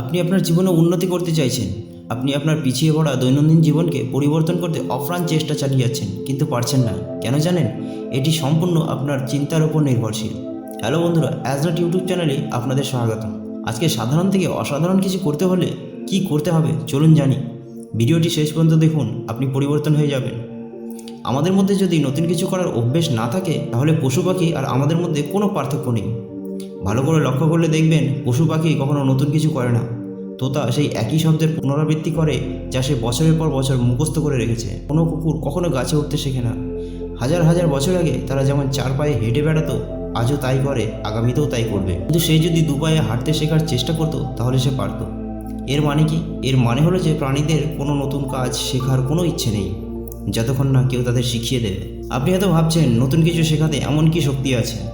আপনি আপনার জীবনে উন্নতি করতে চাইছেন। আপনি আপনার পিছিয়ে পড়া দৈনন্দিন জীবনকে পরিবর্তন করতে অপ্রাণ চেষ্টা চালিয়ে যাচ্ছেন, কিন্তু পারছেন না। কেন জানেন? এটি সম্পূর্ণ আপনার চিন্তার উপর নির্ভরশীল। হ্যালো বন্ধুরা অ্যাজ নট ইউটিউব চ্যানেলে আপনাদের স্বাগত আজকে সাধারণ থেকে অসাধারণ কিছু করতে হলে কি করতে হবে চলুন জানি। ভিডিওটি শেষ পর্যন্ত দেখুন, আপনি পরিবর্তন হয়ে যাবেন। আমাদের মধ্যে যদি নতুন কিছু করার অভ্যেস না থাকে, তাহলে পশু পাখি আর আমাদের মধ্যে কোনো পার্থক্য নেই। ভালো করে লক্ষ্য করলে দেখবেন পশু পাখি কখনো নতুন কিছু করে না। তোতা সেই একই শব্দের পুনরাবৃত্তি করে যা সে বছরের পর বছর মুখস্থ করে রেখেছে। কোনো কুকুর কখনো গাছে উঠতে শেখে না। হাজার হাজার বছর আগে তারা যেমন চার পায়ে হেঁটে বেড়াতো, আজও তাই করে, আগামীতেও তাই করবে। কিন্তু সে যদি দু পায়ে হাঁটতে শেখার চেষ্টা করতো, তাহলে সে পারতো। এর মানে কি? এর মানে হলো যে প্রাণীদের কোনো নতুন কাজ শেখার কোনো ইচ্ছে নেই। যতক্ষণ না কেউ তাদের শিখিয়ে দেবে। আপনি হয়তো ভাবছেন, নতুন কিছু শেখাতে এমন কি শক্তি আছে?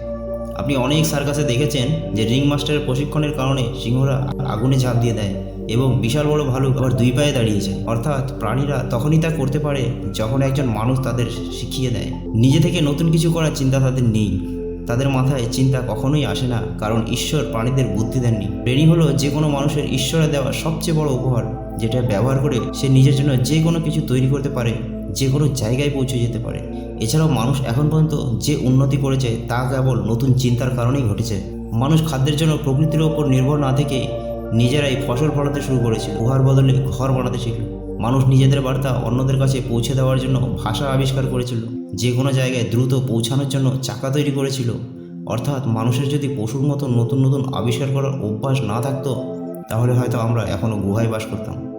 আপনি অনেক সার্কাসে দেখেছেন যে রিং মাস্টারের প্রশিক্ষণের কারণে সিংহরা আগুনে ঝাঁপ দিয়ে দেয় এবং বিশাল বড় ভালুক আবার দুই পায়ে দাঁড়িয়েছে। অর্থাৎ প্রাণীরা তখনই তা করতে পারে যখন একজন মানুষ তাদের শিখিয়ে দেয়। নিজে থেকে নতুন কিছু করার চিন্তা তাদের নেই। তাদের মাথায় চিন্তা কখনোই আসে না, কারণ ঈশ্বর প্রাণীদের বুদ্ধি দেননি। ব্রেনই হলো যে কোনো মানুষের ঈশ্বরে দেওয়া সবচেয়ে বড় উপহার, যেটা ব্যবহার করে সে নিজের জন্য যে কোনো কিছু তৈরি করতে পারে। যে কোনো জায়গায় পৌঁছে যেতে পারে। এছাড়াও মানুষ এখন পর্যন্ত যে উন্নতি করেছে তা কেবল নতুন চিন্তার কারণেই ঘটেছে। মানুষ খাদ্যের জন্য প্রকৃতির ওপর নির্ভর না থেকে নিজেরাই ফসল ফলাতে শুরু করেছিল। উহার বদলে ঘর বানাতে শিখল। মানুষ নিজেদের বার্তা অন্যদের কাছে পৌঁছে দেওয়ার জন্য ভাষা আবিষ্কার করেছিল। যে কোনো জায়গায় দ্রুত পৌঁছানোর জন্য চাকা তৈরি করেছিল। অর্থাৎ মানুষের যদি পশুর মতো নতুন নতুন আবিষ্কার করার অভ্যাস না থাকতো, তাহলে হয়তো আমরা এখনও গুহায় বাস করতাম।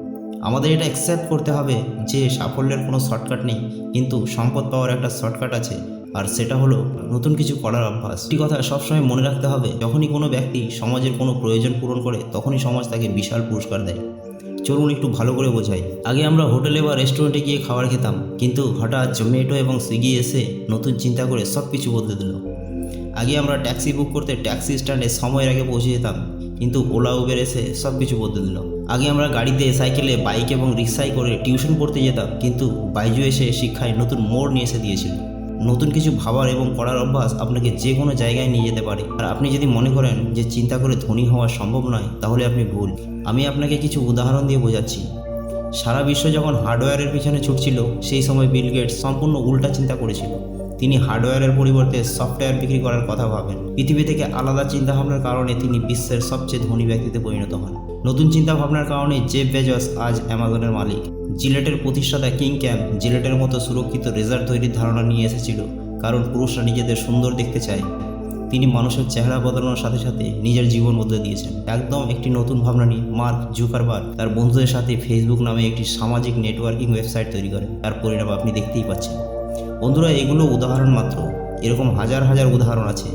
আমাদের এটা অ্যাকসেপ্ট করতে হবে যে সাফল্যের কোনো শর্টকাট নেই, কিন্তু সম্পদ পাওয়ার একটা শর্টকাট আছে। আর সেটা হলো নতুন কিছু করার অভ্যাস। একটি কথা সবসময় মনে রাখতে হবে, যখনই কোনো ব্যক্তি সমাজের কোনো প্রয়োজন পূরণ করে, তখনই সমাজ তাকে বিশাল পুরস্কার দেয়। চলুন একটু ভালো করে বোঝাই। আগে আমরা হোটেলে বা রেস্টুরেন্টে গিয়ে খাবার খেতাম, কিন্তু হঠাৎ জোম্যাটো এবং সুইগি এসে নতুন চিন্তা করে সব কিছু বদলে দিল। আগে আমরা ট্যাক্সি বুক করতে ট্যাক্সি স্ট্যান্ডে সময়ের আগে পৌঁছে যেতাম, কিন্তু ওলা, উবের এসে সব কিছু বদলে দিল। আগে আমরা গাড়িতে সাইকেলে, বাইক এবং রিক্সায় করে টিউশন পড়তে যেতাম, কিন্তু বাইজু এসে শিক্ষায় নতুন মোড় নিয়ে এসে দিয়েছিল। নতুন কিছু ভাবার এবং করার অভ্যাস আপনাকে যে কোনো জায়গায় নিয়ে যেতে পারে। আর আপনি যদি মনে করেন যে চিন্তা করে ধনী হওয়া সম্ভব নয়, তাহলে আপনি ভুল। আমি আপনাকে কিছু উদাহরণ দিয়ে বোঝাচ্ছি। সারা বিশ্ব যখন হার্ডওয়্যারের পিছনে ছুটছিল, সেই সময় বিল গেটস সম্পূর্ণ উল্টা চিন্তা করেছিল। তিনি হার্ডওয়্যারের পরিবর্তে সফটওয়্যার বিক্রি করার কথা ভাবেন। পৃথিবী থেকে আলাদা চিন্তাভাবনার কারণে তিনি বিশ্বের সবচেয়ে ধনী ব্যক্তিতে পরিণত হন। নতুন চিন্তাভাবনার কারণে জেফ বেজস আজ অ্যামাজনের মালিক। জিলেটের প্রতিষ্ঠাতা কিং ক্যাম্প জিলেটের মতো সুরক্ষিত রেজাল্ট তৈরির ধারণা নিয়ে এসেছিল, কারণ পুরুষরা নিজেদের সুন্দর দেখতে চায়। তিনি মানুষের চেহারা বদলানোর সাথে সাথে নিজের জীবন বদলে দিয়েছেন। একদম একটি নতুন ভাবনা নিয়ে মার্ক জুকারবার তার বন্ধুদের সাথে ফেসবুক নামে একটি সামাজিক নেটওয়ার্কিং ওয়েবসাইট তৈরি করে তার পরিণাম আপনি দেখতেই পাচ্ছেন। বন্ধুরা, এগুলো উদাহরণ মাত্র। এরকম হাজার হাজার উদাহরণ আছে।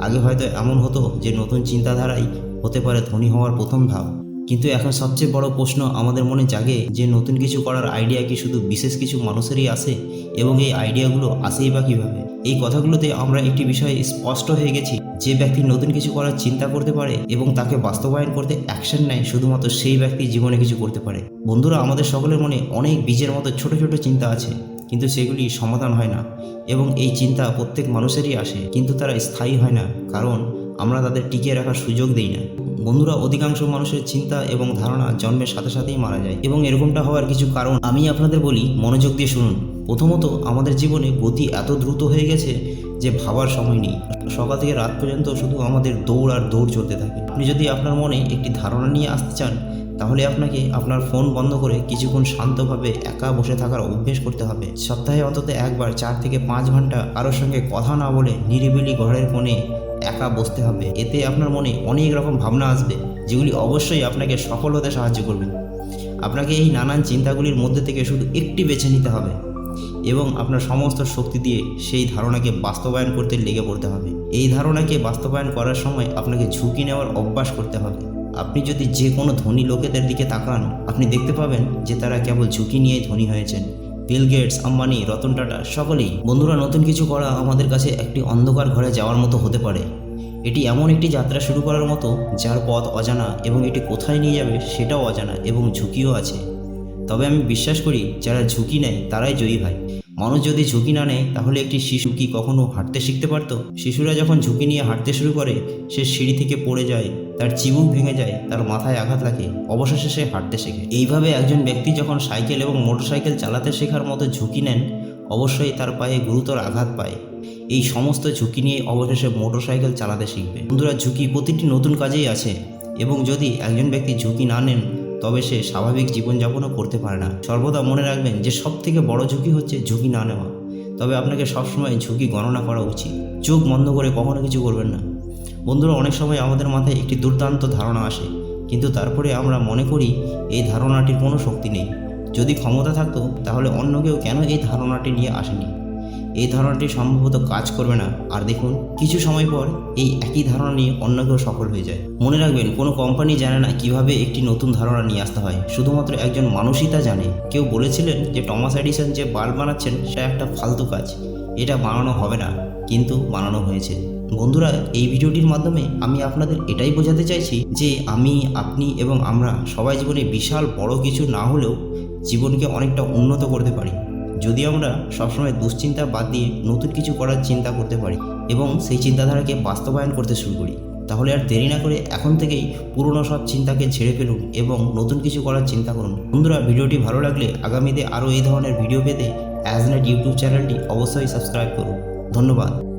আগে হয়তো এমন হতো যে নতুন চিন্তাধারাই হতে পারে ধনী হওয়ার প্রথম ধাপ। কিন্তু এখন সবচেয়ে বড় প্রশ্ন আমাদের মনে জাগে যে নতুন কিছু করার আইডিয়া কি শুধু বিশেষ কিছু মানুষেরই আসে এবং এই আইডিয়াগুলো আসেই বা কীভাবে? এই কথাগুলোতে আমরা একটি বিষয়ে স্পষ্ট হয়ে গেছি। যে ব্যক্তি নতুন কিছু করার চিন্তা করতে পারে এবং তাকে বাস্তবায়ন করতে অ্যাকশন নেয়, শুধুমাত্র সেই ব্যক্তি জীবনে কিছু করতে পারে। বন্ধুরা, আমাদের সকলের মনে অনেক বীজের মতো ছোট ছোট চিন্তা আছে। কিন্তু সেগুলি সমাধান হয় না এবং এই চিন্তা প্রত্যেক মানুষেরই আসে, কিন্তু তারা স্থায়ী হয় না, কারণ আমরা তাদের টিকিয়ে রাখার সুযোগ দিই না। বন্ধুরা, অধিকাংশ মানুষের চিন্তা এবং ধারণা জন্মের সাথে সাথেই মারা যায় এবং এরকমটা হওয়ার কিছু কারণ আমি আপনাদের বলি, মনোযোগ দিয়ে শুনুন। প্রথমত, আমাদের জীবনে গতি এত দ্রুত হয়ে গেছে যে ভাবার সময় নেই। সকাল থেকে রাত পর্যন্ত শুধু আমাদের দৌড় আর দৌড় চলতে থাকে। আপনি যদি আপনার মনে একটি ধারণা নিয়ে আসতে চান তাহলে আপনাকে আপনার ফোন বন্ধ করে কিছুক্ষণ শান্তভাবে একা বসে থাকার অভ্যেস করতে হবে। সপ্তাহে অন্তত একবার চার থেকে পাঁচ ঘণ্টা কারোর সঙ্গে কথা না বলে নিরিবিলি ঘরের কোণে একা বসতে হবে। এতে আপনার মনে অনেক রকম ভাবনা আসবে, যেগুলি অবশ্যই আপনাকে সফল হতে সাহায্য করবে। আপনাকে এই নানান চিন্তাগুলির মধ্যে থেকে শুধু একটি বেছে নিতে হবে এবং আপনার সমস্ত শক্তি দিয়ে সেই ধারণাকে বাস্তবায়ন করতে লেগে পড়তে হবে। এই ধারণাকে বাস্তবায়ন করার সময় আপনাকে ঝুঁকি নেওয়ার অভ্যাস করতে হবে। আপনি যদি যে কোনো ধনী লোকেদের দিকে তাকান, আপনি দেখতে পাবেন যে তারা কেবল ঝুঁকি নিয়েই ধনী হয়েছেন। বিল গেটস, আম্বানি, রতন টাটা, সকলেই, বন্ধুরা, নতুন কিছু করা আমাদের কাছে একটি অন্ধকার ঘরে যাওয়ার মতো হতে পারে। এটি এমন একটি যাত্রা শুরু করার মতো, যার পথ অজানা এবং এটি কোথায় নিয়ে যাবে সেটাও অজানা এবং ঝুঁকিও আছে। তবে আমি বিশ্বাস করি, যারা ঝুঁকি নেয়, তারাই জয়ী হয়। মানুষ যদি ঝুঁকি না নেয়, তাহলে একটি শিশু কি কখনো হাঁটতে শিখতে পারতো? শিশুরা যখন ঝুঁকি নিয়ে হাঁটতে শুরু করে, সে সিঁড়ি থেকে পড়ে যায়, তার চিবুক ভেঙে যায়, তার মাথায় আঘাত লাগে, অবশেষে সে হাঁটতে শেখে। এইভাবে একজন ব্যক্তি যখন সাইকেল এবং মোটরসাইকেল চালাতে শেখার মতো ঝুঁকি নেন, অবশ্যই তার পায়ে গুরুতর আঘাত পায়। এই সমস্ত ঝুঁকি নিয়ে অবশেষে মোটরসাইকেল চালাতে শিখবে। বন্ধুরা, ঝুঁকি প্রতিটি নতুন কাজেই আছে এবং যদি একজন ব্যক্তি ঝুঁকি না নেন তবে সে স্বাভাবিক জীবনযাপনও করতে পারে না। সর্বদা মনে রাখবেন যে সব থেকে বড় ঝুঁকি হচ্ছে ঝুঁকি না নেওয়া। তবে আপনাকে সবসময় ঝুঁকি গণনা করা উচিত। চোখ বন্ধ করে কখনো কিছু করবেন না। বন্ধুরা, অনেক সময় আমাদের মাথায় একটি দুর্দান্ত ধারণা আসে। কিন্তু তারপরে আমরা মনে করি এই ধারণাটির কোনো শক্তি নেই। যদি ক্ষমতা থাকতো, তাহলে অন্য কেউ কেন এই ধারণাটি নিয়ে আসেনি? এই ধারণাটি সম্ভবত কাজ করবে না। আর দেখুন, কিছু সময় পর এই একই ধারণা নিয়ে অন্য কেউ সফল হয়ে যায়। মনে রাখবেন, কোনো কোম্পানি জানে না কীভাবে একটি নতুন ধারণা নিয়ে আসতে হয়। শুধুমাত্র একজন মানুষই তা জানে। কেউ বলেছিলেন যে টমাস এডিসন যে বাল্ব বানাচ্ছেন সেটা একটা ফালতু কাজ। এটা বানানো হবে না। কিন্তু বানানো হয়েছে। বন্ধুরা, এই ভিডিওটির মাধ্যমে আমি আপনাদের এটাই বোঝাতে চাইছি যে, আমি, আপনি এবং আমরা সবাই জীবনে বিশাল বড় কিছু না হলেও জীবনকে অনেকটা উন্নত করতে পারি। যদি আমরা সবসময় দুশ্চিন্তা বাদ দিয়ে নতুন কিছু করার চিন্তা করতে পারি এবং সেই চিন্তাধারাকে বাস্তবায়ন করতে শুরু করি, তাহলে আর দেরি না করে এখন থেকেই পুরনো সব চিন্তাকে ছেড়ে ফেলুন এবং নতুন কিছু করার চিন্তা করুন। বন্ধুরা, ভিডিওটি ভালো লাগলে আগামীতে আরও এই ধরনের ভিডিও পেতে অ্যাজনেট ইউটিউব চ্যানেলটি অবশ্যই সাবস্ক্রাইব করুন। ধন্যবাদ।